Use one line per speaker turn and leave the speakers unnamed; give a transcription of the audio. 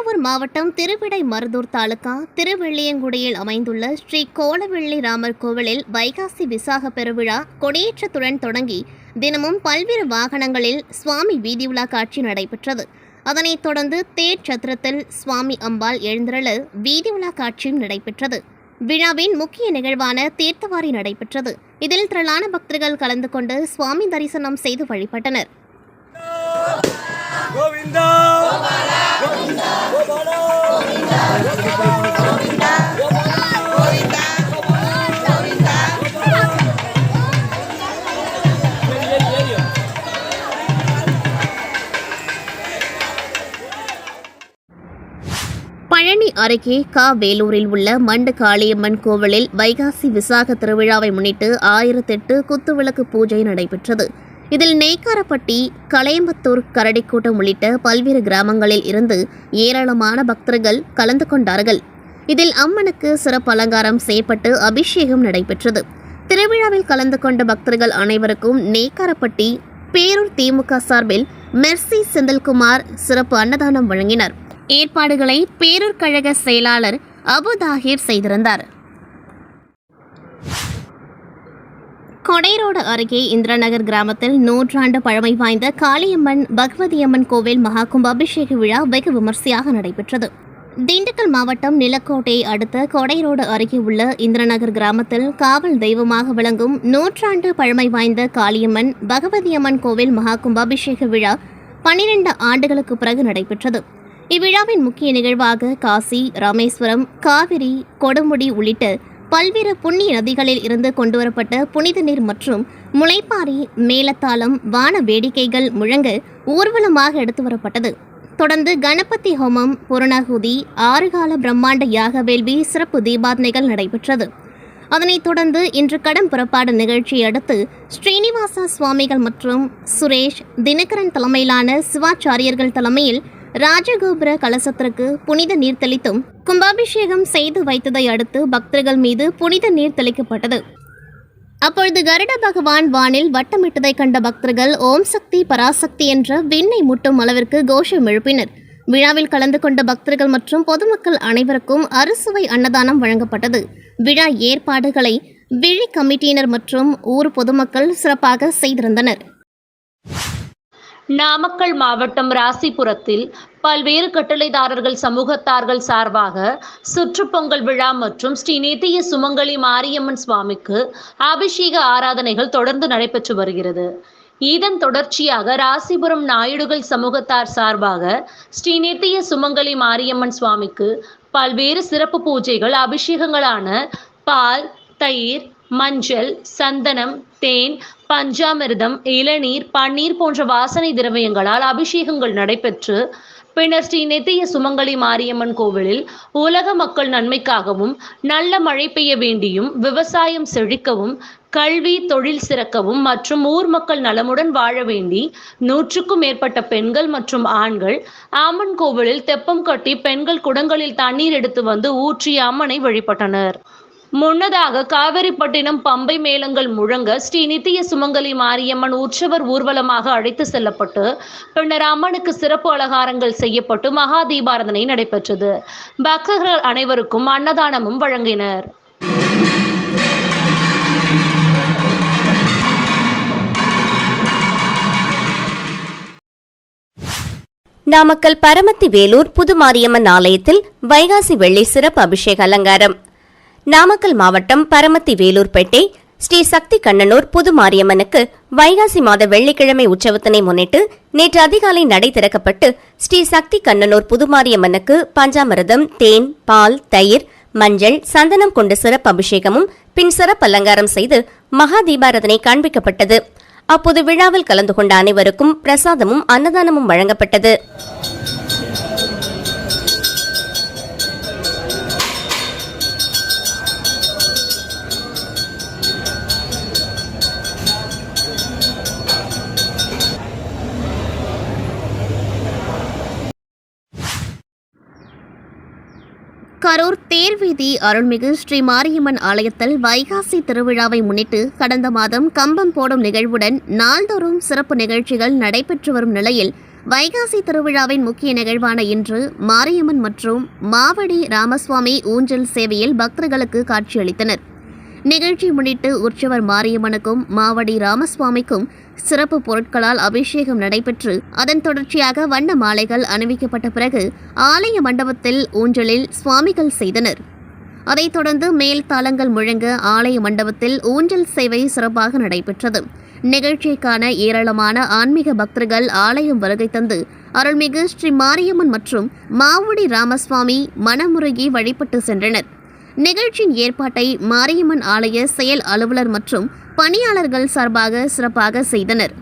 மாவட்டம் திருவிடை மருதூர் தாலுகா திருவெள்ளியங்குடியில் அமைந்துள்ள ஸ்ரீ கோலவெள்ளி ராமர் கோவிலில் வைகாசி விசாக பெருவிழா கொடியேற்றத்துடன் தொடங்கி தினமும் பல்வேறு வாகனங்களில் சுவாமி வீதி உலா காட்சி நடைபெற்றது. அதனைத் தொடர்ந்து தேர் சத்திரத்தில் சுவாமி அம்பாள் எழுந்திரள வீதி உலா காட்சியும் நடைபெற்றது. விழாவின் முக்கிய நிகழ்வான தீர்த்தவாரி நடைபெற்றது. இதில் திரளான பக்தர்கள் கலந்து கொண்டு சுவாமி தரிசனம் செய்து வழிபட்டனர்.
கோவிந்தா!
பழனி அருகே கா வேலூரில் உள்ள மண்டு காளியம்மன் கோவிலில் வைகாசி விசாக திருவிழாவை முன்னிட்டு ஆயிரத்தெட்டு குத்துவிளக்கு பூஜை நடைபெற்றது. இதில் நெய்க்காரப்பட்டி களையம்பத்தூர் கரடிக்கூட்டம் உள்ளிட்ட பல்வேறு கிராமங்களில் இருந்து ஏராளமான பக்தர்கள் கலந்து கொண்டார்கள். இதில் அம்மனுக்கு சிறப்பு அலங்காரம் செய்யப்பட்டு அபிஷேகம் நடைபெற்றது. திருவிழாவில் கலந்து கொண்ட பக்தர்கள் அனைவருக்கும் நெய்க்காரப்பட்டி பேரூர் திமுக சார்பில் மெர்சி செந்தில்குமார் சிறப்பு அன்னதானம் வழங்கினர். ஏற்பாடுகளை பேரூர் கழக செயலாளர் அபு தாஹிர் செய்திருந்தார். கொடைரோடு அருகே இந்திரநகர் கிராமத்தில் நூற்றாண்டு பழமை வாய்ந்த காளியம்மன் பகவதியம்மன் கோவில் மகா கும்பாபிஷேக விழா வெகு விமர்சையாக நடைபெற்றது. திண்டுக்கல் மாவட்டம் நிலக்கோட்டை அடுத்த கொடைரோடு அருகே உள்ள இந்திரநகர் கிராமத்தில் காவல் தெய்வமாக விளங்கும் நூற்றாண்டு பழமை வாய்ந்த காளியம்மன் பகவதியம்மன் கோவில் மகா கும்பாபிஷேக விழா பன்னிரண்டு ஆண்டுகளுக்கு பிறகு நடைபெற்றது. இவ்விழாவின் முக்கிய நிகழ்வாக காசி ராமேஸ்வரம் காவிரி கொடுமுடி உள்ளிட்ட பல்வேறு புண்ணிய நதிகளில் இருந்து கொண்டுவரப்பட்ட புனித நீர் மற்றும் முளைப்பாரி மேலத்தாளம் வான வேடிக்கைகள் முழங்க ஊர்வலமாக எடுத்து வரப்பட்டது. தொடர்ந்து கணபதி ஹோமம் புரணாகுதி ஆறுகால பிரம்மாண்ட யாக வேள்வி சிறப்பு தீபாதனைகள் நடைபெற்றது. அதனைத் தொடர்ந்து இன்று கடன் புறப்பாடு நிகழ்ச்சியை அடுத்து ஸ்ரீனிவாச சுவாமிகள் மற்றும் சுரேஷ் தினகரன் தலைமையிலான சிவாச்சாரியர்கள் தலைமையில் ராஜகோபுர கலசத்திற்கு புனித நீர் தெளித்தும் கும்பாபிஷேகம் செய்து வைத்ததை அடுத்து பக்தர்கள் மீது புனித நீர் தெளிக்கப்பட்டது. அப்பொழுது கருட பகவான் வானில் வட்டமிட்டதை கண்ட பக்தர்கள் ஓம் சக்தி பராசக்தி என்ற விண்ணை முட்டும் அளவிற்கு கோஷம் எழுப்பினர். விழாவில் கலந்து கொண்ட பக்தர்கள் மற்றும் பொதுமக்கள் அனைவருக்கும் அறுசுவை அன்னதானம் வழங்கப்பட்டது. விழா ஏற்பாடுகளை விழி கமிட்டியினர் மற்றும் ஊர் பொதுமக்கள் சிறப்பாக செய்திருந்தனர்.
நாமக்கல் மாவட்டம் ராசிபுரத்தில் பல்வேறு கட்டளைதாரர்கள் சமூகத்தார்கள் சார்பாக சுற்றுப்பொங்கல் விழா மற்றும் ஸ்ரீ நித்திய சுமங்கலி மாரியம்மன் சுவாமிக்கு அபிஷேக ஆராதனைகள் தொடர்ந்து நடைபெற்று வருகிறது. இதன் தொடர்ச்சியாக ராசிபுரம் நாயுடுகள் சமூகத்தார் சார்பாக ஸ்ரீ நித்திய சுமங்கலி மாரியம்மன் சுவாமிக்கு பல்வேறு சிறப்பு பூஜைகள் அபிஷேகங்களான பால் தயிர் மஞ்சள் சந்தனம் தேன் பஞ்சாமிர்தம் இளநீர் பன்னீர் போன்ற வாசனை திரவியங்களால் அபிஷேகங்கள் நடைபெற்று பின்னர் ஸ்ரீ நெத்திய சுமங்கலி மாரியம்மன் கோவிலில் உலக மக்கள் நன்மைக்காகவும் நல்ல மழை பெய்ய வேண்டியும் விவசாயம் செழிக்கவும் கல்வி தொழில் சிறக்கவும் மற்றும் ஊர் மக்கள் நலமுடன் வாழ வேண்டி நூற்றுக்கும் மேற்பட்ட பெண்கள் மற்றும் ஆண்கள் அம்மன் கோவிலில் தெப்பம் கட்டி பெண்கள் குடங்களில் தண்ணீர் எடுத்து வந்து ஊற்றி அம்மனை வழிபட்டனர். முன்னதாக காவேரிப்பட்டினம் பம்பை மேளங்கள் முழங்க ஸ்ரீ நித்திய சுமங்கலி மாரியம்மன் உற்சவர் ஊர்வலமாக அழைத்து செல்லப்பட்டு பின்னர் அம்மனுக்கு சிறப்பு அலங்காரங்கள் செய்யப்பட்டு மகா தீபாரதனை நடைபெற்றது. பக்தர்கள் அனைவருக்கும் அன்னதானமும் வழங்கினர்.
நாமக்கல் பரமத்தி வேலூர் புதுமாரியம்மன் ஆலயத்தில் வைகாசி வெள்ளி சிறப்பு அபிஷேக அலங்காரம். நாமக்கல் மாவட்டம் பரமத்தி வேலூர்பேட்டை ஸ்ரீ சக்தி கண்ணனூர் புது மாரியம்மனுக்கு வைகாசி மாத வெள்ளிக்கிழமை உற்சவத்தினை முன்னிட்டு நேற்று அதிகாலை நடை திறக்கப்பட்டு ஸ்ரீ சக்தி கண்ணனூர் புது மாரியம்மனுக்கு பஞ்சாமிரதம் தேன் பால் தயிர் மஞ்சள் சந்தனம் கொண்ட சிறப்பு அபிஷேகமும் பின் சிறப்பு அலங்காரம் செய்து மகா தீபாரதனை காண்பிக்கப்பட்டது. அப்போது விழாவில் கலந்து கொண்ட அனைவருக்கும் பிரசாதமும் அன்னதானமும் வழங்கப்பட்டது.
கரூர் தேர்வீதி அருள்மிகு ஸ்ரீ மாரியம்மன் ஆலயத்தில் வைகாசி திருவிழாவை முன்னிட்டு கடந்த மாதம் கம்பம் போடும் நிகழ்வுடன் நாள்தோறும் சிறப்பு நிகழ்ச்சிகள் நடைபெற்று வரும் நிலையில் வைகாசி திருவிழாவின் முக்கிய நிகழ்வான இன்று மாரியம்மன் மற்றும் மாவடி ராமசுவாமி ஊஞ்சல் சேவையில் பக்தர்களுக்கு காட்சியளித்தனர். நிகழ்ச்சி முன்னிட்டு உற்சவர் மாரியம்மனுக்கும் மாவடி ராமசுவாமிக்கும் சிறப்பு பொருட்களால் அபிஷேகம் நடைபெற்று அதன் தொடர்ச்சியாக வண்ண மாலைகள் அணிவிக்கப்பட்ட பிறகு ஆலய மண்டபத்தில் ஊஞ்சலில் சுவாமிகள் செய்தனர். அதைத் தொடர்ந்து மேல் தாளங்கள் முழங்க ஆலய மண்டபத்தில் ஊஞ்சல் சேவை சிறப்பாக நடைபெற்றது. நிகழ்ச்சிக்கான ஏராளமான ஆன்மீக பக்தர்கள் ஆலயம் வருகை தந்து அருள்மிகு ஸ்ரீ மாரியம்மன் மற்றும் மாவுடி ராமசுவாமி மனமுருகி வழிபட்டு சென்றனர். நிகழ்ச்சியின் ஏற்பாட்டை மாரியம்மன் ஆலய செயல் அலுவலர் மற்றும் பணியாளர்கள் சார்பாக சிறப்பாக செய்தனர்.